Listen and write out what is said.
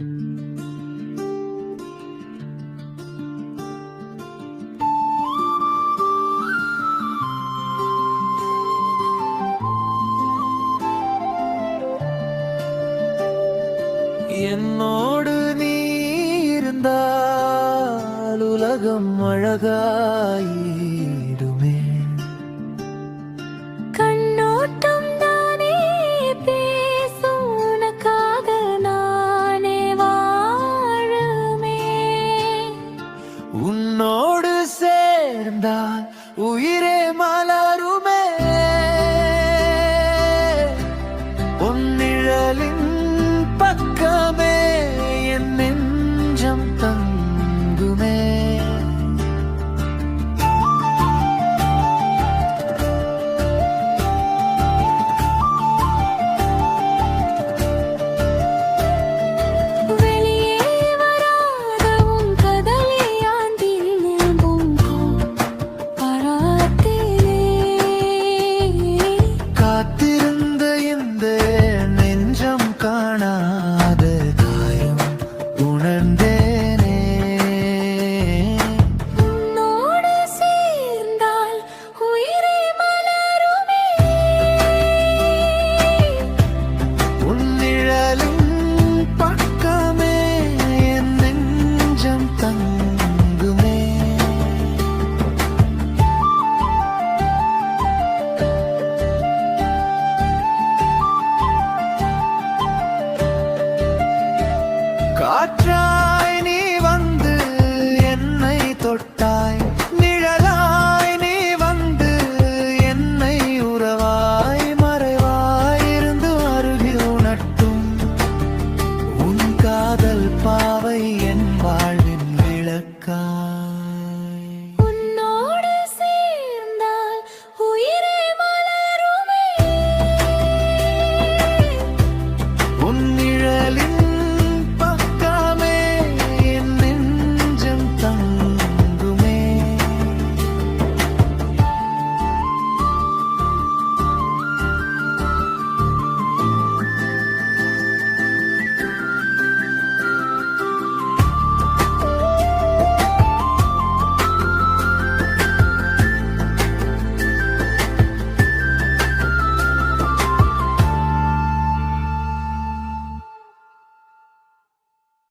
എന്നോട് നീ ഉലകം അഴകായി உயிரே மலருமே. பொன்னிழலின் காற்றாய் நீ வந்து என்னை தொட்டாய் நிழலாய் நீ வந்து என்னை உறவாய் மறைவாய் இருந்து அருகில் உணட்டும் உன் காதல் பாவை என் வாழ்வின் விளக்காய்